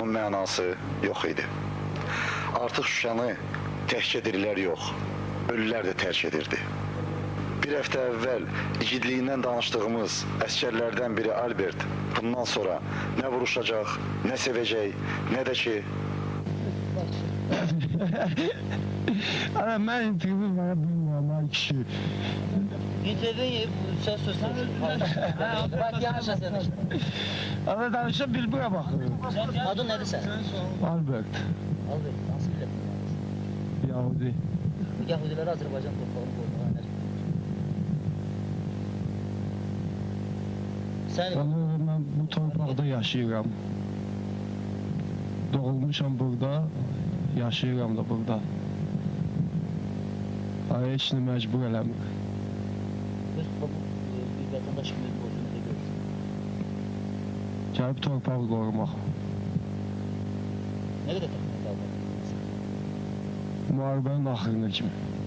bunun mənası yox idi. Artıq Şuşanı təhkə dirilər yox, ölülər də tərk edirdi. Bir həftə əvvəl igidliyindən danışdığımız əskərlərdən biri Albert bundan sonra nə vuruşacaq, nə sevəcək, nə də ki Ana mən intiqimi verə bilmirəm ay kişi. İntervyu sen söz Bak yanlış yazmış. Ana danışa bilmirəm axı. Adın nedir sen? Albert, Albert, nasıl bilir? Yahudi. Yahudiler Azerbaycan torpağını korumağa ne? Sen Ana mən bu torpaqda yaşayıram. Doğulmuşam burada, yaşayıram da burada. Ay heç nə məcbur eləmir. Öz babu bir vatandaş gibi borcunu ödüyorsun. Gəlib torpaq qorumaq. Ne kadar takımda axırına kimi. Çok iyi.